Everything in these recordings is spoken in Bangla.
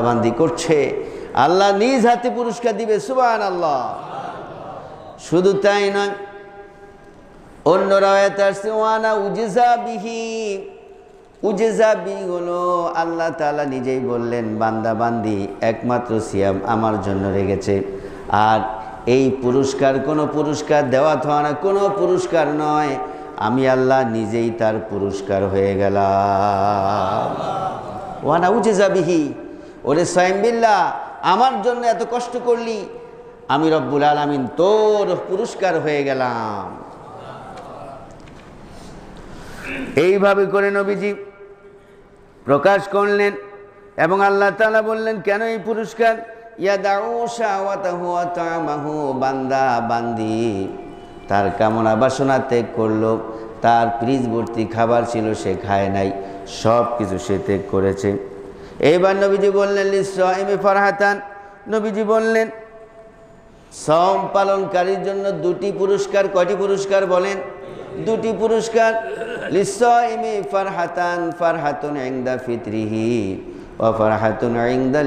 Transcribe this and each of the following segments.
বান্দি করছে। আল্লাহ নিজ হাতে পুরস্কার দিবে সুবান আল্লাহ শুধু তাই নয়, অন্য আল্লাহ তাআলা নিজেই বললেন, বান্দা বান্দি একমাত্র সিয়াম আমার জন্য রেগেছে আর এই পুরস্কার কোনো পুরস্কার দেওয়া থাওয়া না, কোনো পুরস্কার নয়, আমি আল্লাহ নিজেই তার পুরস্কার হয়ে গেলাম। ওয়ানা উজেজা বিহি। ওরে সাইমবিল্লা আমার জন্য এত কষ্ট করলি? আমি রব্বুল আলমিন তোর পুরস্কার হয়ে গেলাম। এইভাবে করে নবীজি প্রকাশ করলেন এবং আল্লাহ তালা বললেন, কেন এই পুরস্কার? বান্দা, বান্দি, তার কামনা বাসনা ত্যাগ করল, তার ভর্তি খাবার ছিল সে খায় নাই সব কিছু সে ত্যাগ করেছে। এইবার নবীজি বললেন লিসাইমি ফারহাতান। নবীজি বললেন সম পালনকারীর জন্য দুটি পুরস্কার, কয়টি পুরস্কার বলেন? দুটি পুরস্কার লিসাইমি ফারহাতান, ফারহাতুন ইনদা ফিতরিহি ও ফারহাতুন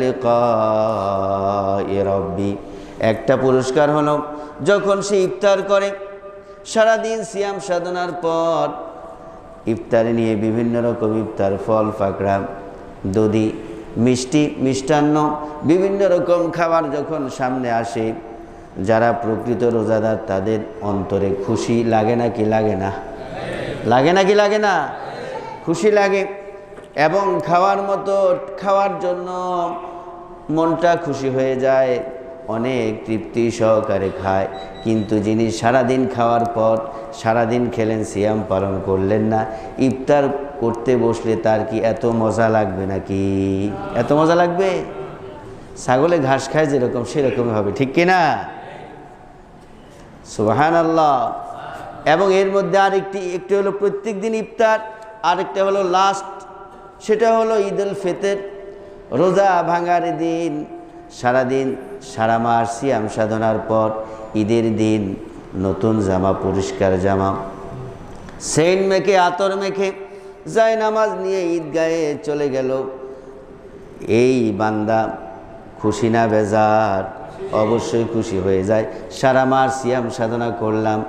লিকাই রাব্বি। একটা পুরস্কার হলো যখন সে ইফতার করে, সারাদিন সিয়াম সাধনার পর ইফতারে নিয়ে বিভিন্ন রকম ইফতার, ফল ফাকড়া দধি মিষ্টি, মিষ্টান্ন, বিভিন্ন রকম খাবার যখন সামনে আসে, যারা প্রকৃত রোজাদার, তাদের অন্তরে খুশি লাগে না কি লাগে না? লাগে না কি লাগে না? খুশি লাগে। এবং খাওয়ার মতো, খাওয়ার জন্য মনটা খুশি হয়ে যায়, অনেক তৃপ্তি সহকারে খায়। কিন্তু যিনি সারাদিন খাওয়ার পর, সারাদিন খেলেন, সিয়াম পালন করলেন না। ইফতার করতে বসলে তার কি এত মজা লাগবে নাকি? এত মজা লাগবে? ছাগলে ঘাস খায় যেরকম, সেরকমই হবে, ঠিক কিনা সুবাহান আল্লাহ এবং এর মধ্যে আরেকটি, একটি হলো প্রত্যেক দিন ইফতার, আরেকটা হলো লাস্ট সেটা হলো ঈদ উল ফিতর। রোজা ভাঙার দিন, সারাদিন, সারা মাস সিয়াম সাধনার পর ঈদের দিন নতুন জামা, পরিষ্কার জামা। সেন মেখে, আতর মেখে যায় নামাজ নিয়ে ঈদগাহে চলে গেল। এই বান্দা খুশি না বেজার? অবশ্যই খুশি হয়ে যায়। সারা মাস সিয়াম সাধনা করলাম।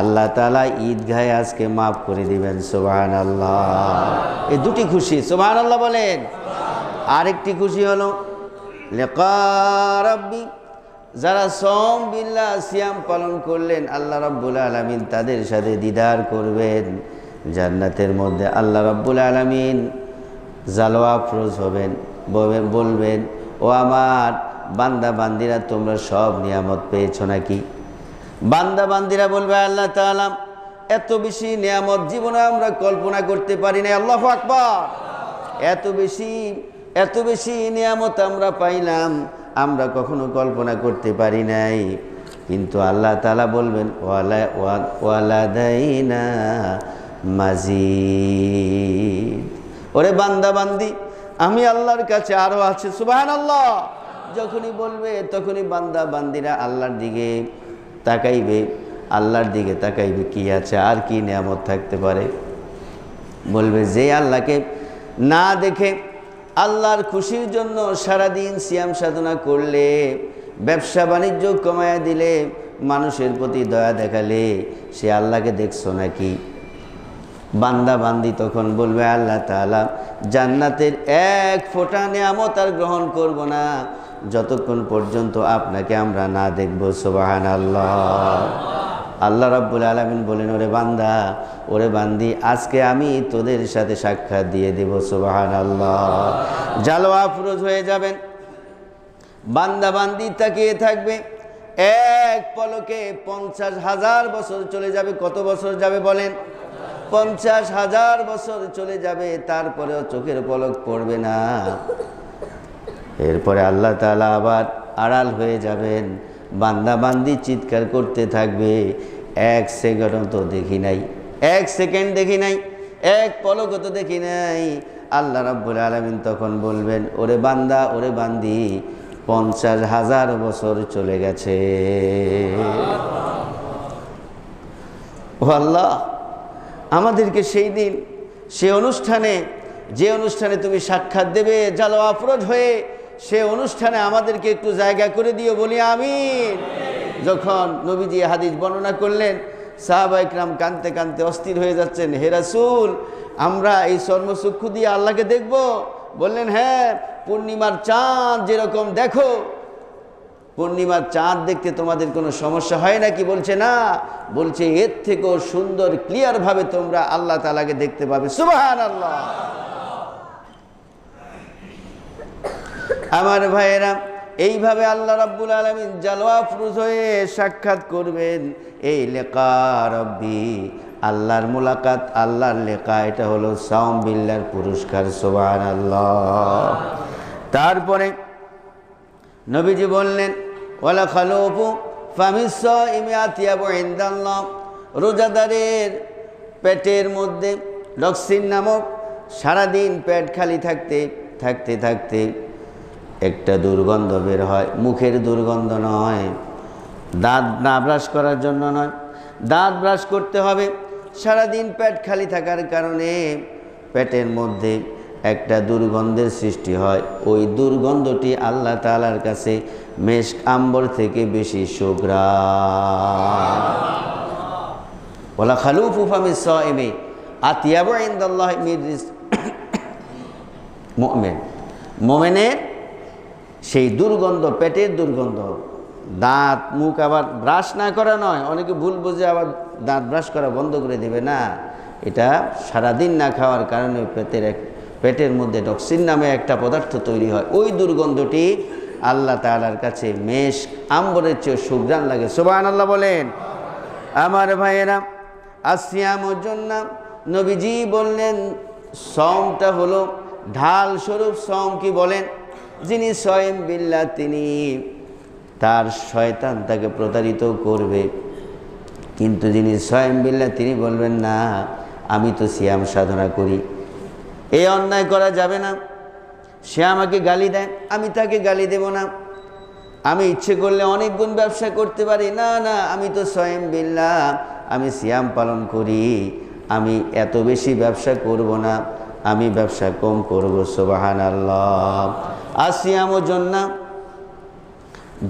আল্লাহ তালা ঈদগাহে আজকে মাফ করে দিবেন সোবাহান আল্লাহ এই দুটি খুশি সোবাহান আল্লাহ বলেন। আরেকটি খুশি হলো, লেকা রব্বি, যারা সম বিল্লা সিয়াম পালন করলেন, আল্লাহ রব্বুল আলমিন তাদের সাথে দিদার করবেন। জান্নাতের মধ্যে আল্লাহ রব্বুল আলমিন জালোয়া ফরোজ হবেন, বলবেন ও আমার বান্দা, বান্দিরা, তোমরা সব নিয়ামত পেয়েছ নাকি? বান্দা, বান্দিরা বলবে, আল্লাহ তাআলা, এত বেশি নিয়ামত জীবনে আমরা কল্পনা করতে পারি না আল্লাহ আকবার। এত বেশি এত বেশি নিয়ামত আমরা পাইলাম, আমরা কখনো কল্পনা করতে পারি নাই। কিন্তু আল্লাহ তাআলা বলবেন, ওয়ালা, ওয়া- ওয়ালাদাইনা মাজিদ। ওরে বান্দা বান্দি, আমি আল্লাহর কাছে আরও আছে সুবাহান আল্লাহ যখনই বলবে, তখনই বান্দা বান্দিরা আল্লাহর দিকে তাকাইবে, আল্লাহর দিকে তাকাইবে, কি আছে আর কি নিয়ামত থাকতে পারে। বলবে, যে আল্লাহকে না দেখে আল্লাহর খুশির জন্য সারাদিন সিয়াম সাধনা করলে, ব্যবসা বাণিজ্য কমায়া দিলে, মানুষের প্রতি দয়া দেখালে, সে আল্লাহকে দেখছ নাকি? বান্দা বান্দি তখন বলবে, আল্লাহ তাআলা, জান্নাতের এক ফোঁটা নিয়ামত আর গ্রহণ করব না। যতক্ষণ পর্যন্ত আপনাকে আমরা না দেখব সোবাহান আল্লাহ আল্লাহ রাব্বুল আলমিন বলেন, ওরে বান্দা, ওরে বান্দি, আজকে আমি তোদের সাথে সাক্ষাৎ দিয়ে দেব সোবাহান আল্লাহ জালোয়া ফুরোজ হয়ে যাবেন। বান্দা বান্দি তাকিয়ে থাকবে। এক পলকে পঞ্চাশ হাজার বছর চলে যাবে। কত বছর যাবে বলেন? পঞ্চাশ হাজার বছর চলে যাবে, তারপরেও চোখের পলক পড়বে না। এরপরে আল্লাহ তাআলা আবার আড়াল হয়ে যাবেন, বান্দা বান্দি চিৎকার করতে থাকবে। এক সেকেন্ড তো দেখি নাই, এক সেকেন্ড দেখি নাই, এক পলকও তো দেখি নাই। আল্লাহ রাব্বুল আলামিন তখন বলবেন, ওরে বান্দা, ওরে বান্দি, পঞ্চাশ হাজার বছর চলে গেছে। আল্লাহ আমাদেরকে সেই দিন, সে অনুষ্ঠানে, যে অনুষ্ঠানে তুমি সাক্ষাৎ দেবে জালো আফরোজ হয়ে, সে অনুষ্ঠানে আমাদেরকে একটু জায়গা করে দিও বলি আমি যখন নবীজি হাদিস বর্ণনা করলেন, সাহাবা ইকরাম কানতে কানতে অস্থির হয়ে যাচ্ছেন, হে রাসূল, আমরা এই চর্মচক্ষু দিয়ে আল্লাহকে দেখব। বললেন হ্যাঁ পূর্ণিমার চাঁদ যেরকম দেখো পূর্ণিমার চাঁদ দেখতে তোমাদের কোনো সমস্যা হয় নাকি? বলছে, না। বলছে, এর থেকেও সুন্দর ক্লিয়ারভাবে তোমরা আল্লাহ তালাকে দেখতে পাবে। সুবাহান আল্লাহ আমার ভাইয়েরা, এইভাবে আল্লাহ রাব্বুল আলমিন জালোয়া ফ্রুজ হয়ে সাক্ষাৎ করবেন। এই লেখা রব্বি, আল্লাহর মুলাকাত, আল্লাহর লেখা, এটা হলো সাউম বিল্লার পুরস্কার সোবান আল্লাহ তারপরে নবীজি বললেন, ওয়ালা খালুফু ফামিস রোজাদারের পেটের মধ্যে ডক্সিন নামক সারাদিন পেট খালি থাকতে থাকতে থাকতে একটা দুর্গন্ধ বের হয়। মুখের দুর্গন্ধ নয়, দাঁত না ব্রাশ করার জন্য নয়। দাঁত ব্রাশ করতে হবে। সারাদিন পেট খালি থাকার কারণে পেটের মধ্যে একটা দুর্গন্ধের সৃষ্টি হয়। ওই দুর্গন্ধটি আল্লাহ তালার কাছে মেষ আম্বর থেকে বেশি সুগ্রা। আতিয়াবু মোমেন। মোমেনের সেই দুর্গন্ধ, পেটের দুর্গন্ধ। দাঁত, মুখ আবার ব্রাশ না করা নয়, অনেকে ভুল বুঝে আবার দাঁত ব্রাশ করা বন্ধ করে দেবে। না, এটা সারাদিন না খাওয়ার কারণে পেটের এক পেটের মধ্যে টক্সিন নামে একটা পদার্থ তৈরি হয়। ওই দুর্গন্ধটি আল্লাহ তালার কাছে মেষ, আম্বরের চেয়ে সুগ্রান লাগে। সুবান আল্লাহ বলেন, আমার ভাইয়েরা আসিয়ামর জন্য নবীজি বললেন সমটা হলো ঢাল স্বরূপ। সম কি বলেন? যিনি স্বয়ং বিল্লা, তিনি তার শয়তান তাকে প্রতারিত করবে। কিন্তু যিনি স্বয়ং বিল্লা, তিনি বলবেন, না, আমি তো সিয়াম সাধনা করি। এই অন্যায় করা যাবে না। সে আমাকে গালি দেয়, আমি তাকে গালি দেব না। আমি ইচ্ছে করলে অনেক গুণ ব্যবসা করতে পারি। না না, আমি তো স্বয়ং বিল্লা আমি সিয়াম পালন করি। আমি এত বেশি ব্যবসা করব না, আমি ব্যবসা কম করব সোবাহান আল্লাহ আর সিয়ামও জন্না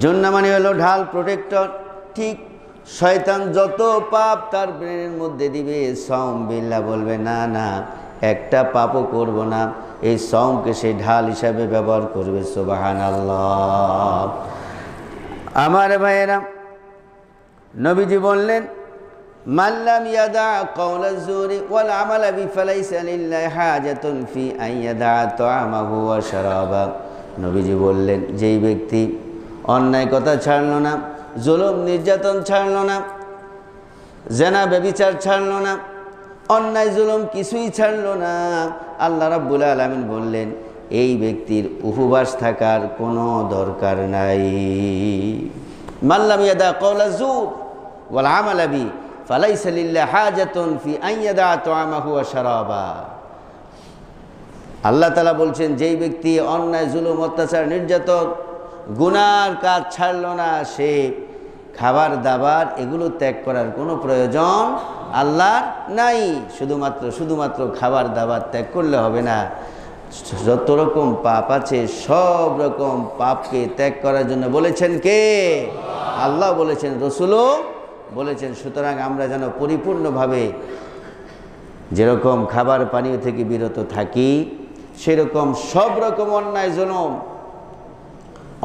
জন্না মানে হলো ঢাল প্রোটেক্টর ঠিক শয়তান যত পাপ তার ব্রেনের মধ্যে দিবে সম বিল্লা বলবে, না না একটা পাপও করব না। এই সমকে সে ঢাল হিসাবে ব্যবহার করবে সোবাহান আল্লাহ আমার ভাইয়েরা, নবীজি বললেন মাল্লাম ইয়াদা কওলা জুরি ওয়াল আমালা বিফালাইসা লিল্লাহি হাজাতুন ফি আন ইয়াদা তাআমাহু ওয়া শারাবা। নবীজি বললেন, যেই ব্যক্তি অন্যায় কথা ছাড়লো না, জুলুম, নির্যাতন ছাড়লো না, জেনা, ব্যবিচার ছাড়লো না অন্যায় জুলুম কিছুই ছাড়ল না। আল্লাহ রাব্বুল আলামিন বললেন, এই ব্যক্তির উপবাস থাকার কোনো দরকার নাই। মাল্লাম ইয়াদা কওলা জুর ওয়াল আমালা বি, ফালাইসা লিল্লাহি হাজাতুন ফি আন ইয়াদা তাআমাহু ওয়া শারাবা। আল্লাহ তালা বলছেন, যেই ব্যক্তি অন্যায়, জুলুম, অত্যাচার, নির্যাতন, গুনার কাজ ছাড়ল না, সে খাবার দাবার এগুলো ত্যাগ করার কোনো প্রয়োজন আল্লাহর নাই। শুধুমাত্র শুধুমাত্র খাবার দাবার ত্যাগ করলে হবে না। যত রকম পাপ আছে, সব রকম পাপকে ত্যাগ করার জন্য বলেছেন কে? আল্লাহ বলেছেন, রসুলও বলেছেন, সুতরাং আমরা যেন পরিপূর্ণভাবে যেরকম খাবার পানীয় থেকে বিরত থাকি, সেরকম সব রকম অন্যায়, জুলুম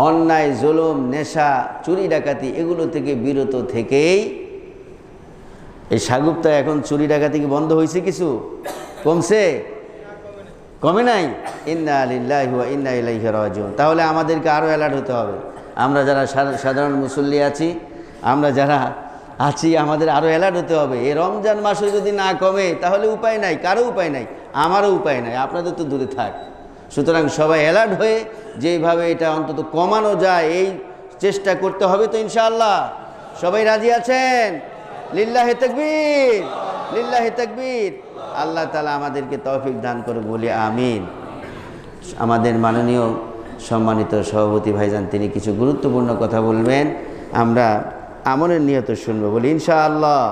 অন্যায়, জুলুম, নেশা, চুরি, ডাকাতি, এগুলো থেকে বিরত থেকেই এই সাগুপ্তা এখন চুরি ডাকাতি কি বন্ধ হয়েছে কিছু? কমছে? কমে নাই? ইন্না আলিল্লাহি ইন্না ইলাইহি তাহলে আমাদেরকে আরও অ্যালার্ট হতে হবে। আমরা যারা সাধারণ মুসল্লি আছি, আমরা যারা আছি, আমাদের আরও অ্যালার্ট হতে হবে। এই রমজান মাসে যদি না কমে, তাহলে উপায় নাই। কারও উপায় নাই। আমারও উপায় নাই। আপনাদের তো দূরে থাক। সুতরাং সবাই অ্যালার্ট হয়ে যেইভাবে এটা অন্তত কমানো যায়, এই চেষ্টা করতে হবে তো ইনশাআল্লাহ। সবাই রাজি আছেন? লিল্লাহে তকবির লিল্লাহে তকবির। আল্লাহ তালা আমাদেরকে তৌফিক দান করুক, বলি আমিন। আমাদের মাননীয় সম্মানিত সভাপতি ভাইজান, তিনি কিছু গুরুত্বপূর্ণ কথা বলবেন। আমরা আমনের নিয়ত শুনব, বলি ইনশাআল্লাহ।